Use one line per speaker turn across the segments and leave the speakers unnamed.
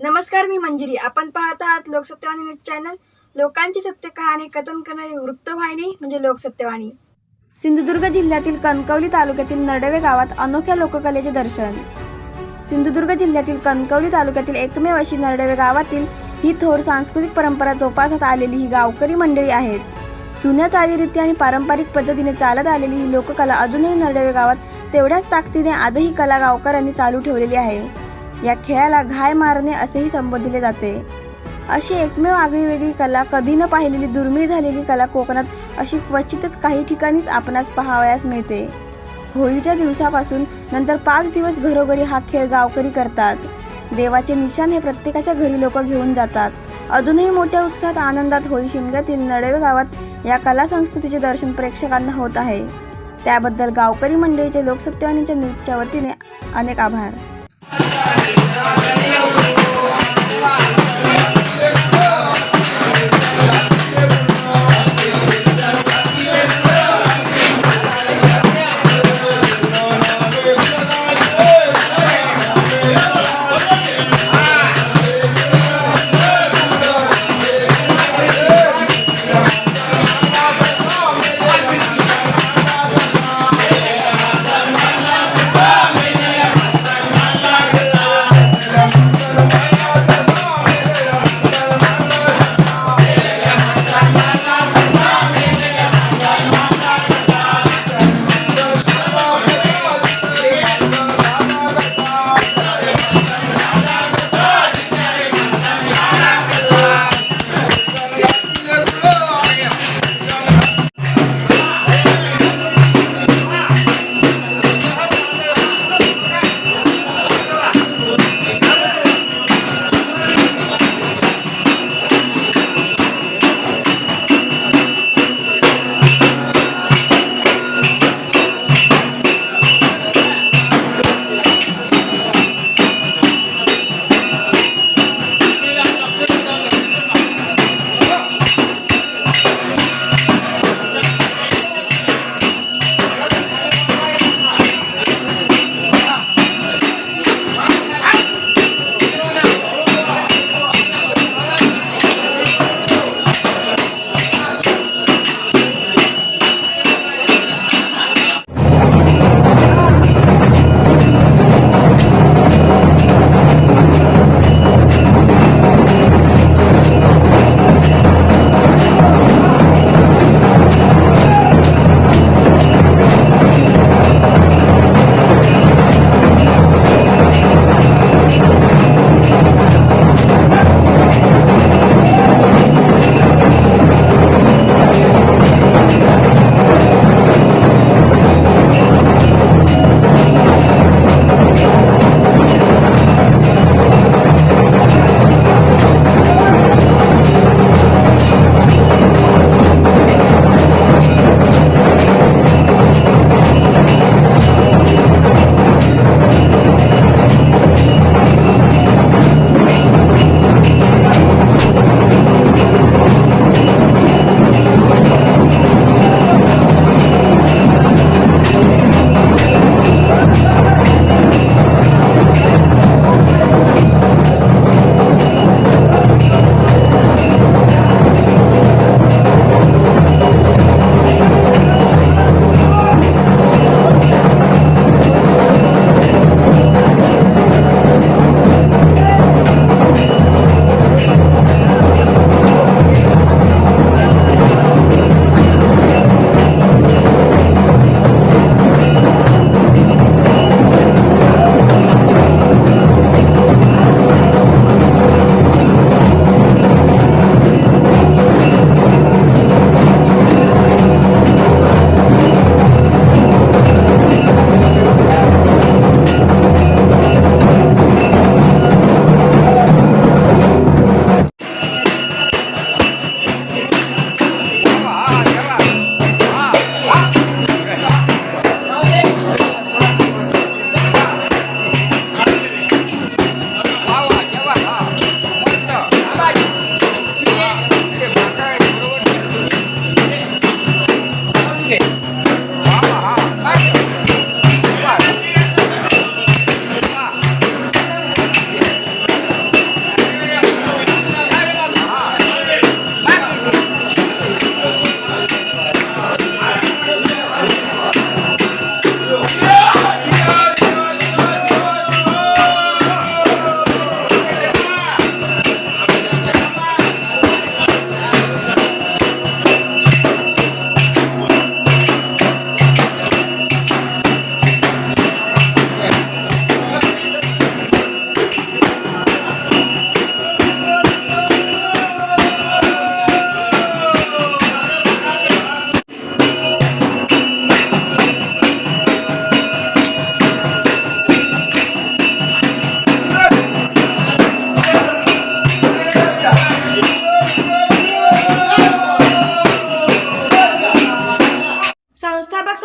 नमस्कार मी मंजिरी. आपण पाहत आहात लोकसत्यवाणी न्यूज चॅनल. लोकांची सत्य कहाणी कथन करणारी वृत्तवाहिनी म्हणजे लोकसत्यवाणी. सिंधुदुर्ग जिल्ह्यातील कणकवली तालुक्यातील नरडवे गावात अनोख्या लोककलेचे दर्शन. सिंधुदुर्ग जिल्ह्यातील कणकवली तालुक्यातील एकमेव अशी नरडवे गावातील ही थोर सांस्कृतिक परंपरा जोपासत आलेली ही गावकरी मंडळी आहेत. जुन्या चालीरीती आणि पारंपरिक पद्धतीने चालत आलेली ही लोककला अजूनही नरडवे गावात तेवढ्याच ताकदीने आजही कला गावकऱ्यांनी चालू ठेवलेली आहे. या खेळाला घाय मारणे असेही संबोधले जाते. अशी एकमेव आगळीवेगळी कला कधी न पाहिलेली दुर्मिळ झालेली कला कोकणात अशी क्वचितच काही ठिकाणीच आपणास पाहावयास मिळते. होळीच्या दिवसापासून नंतर पाच दिवस घरोघरी हा खेळ गावकरी करतात. देवाचे निशाण हे प्रत्येकाच्या घरी लोक घेऊन जातात. अजूनही मोठ्या उत्साहात आनंदात होळी शिमग्यातील नडवे गावात या कला संस्कृतीचे दर्शन प्रेक्षकांना होत आहे. त्याबद्दल गावकरी मंडळीचे लोकसत्यवाणीच्या न्यूजच्या वतीने अनेक आभार. Thank you.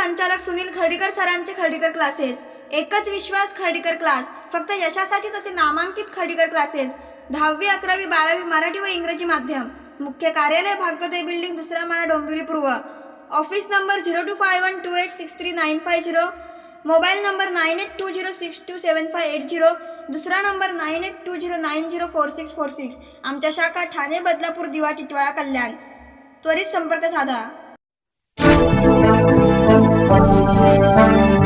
संचालक सुनील खडीकर सरांचे खर्डीकर क्लासेस एकच विश्वास खर्डीकर क्लास फक्त यशासाठीच असे नामांकित खर्डीकर क्लासेस दहावी अकरावी बारावी मराठी व इंग्रजी माध्यम. मुख्य कार्यालय भाग्योदय बिल्डिंग दुसरा माळा डोंबिवली पूर्व. Office number zero two five one two eight six three nine five zero. Mobile number nine eight two zero six two seven five eight zero. दुसरा number nine eight two zero nine zero four six four six. आमच्या शाखा ठाणे बदलापूर दिवा टिटवाळा कल्याण. त्वरित संपर्क साधा. Thank you.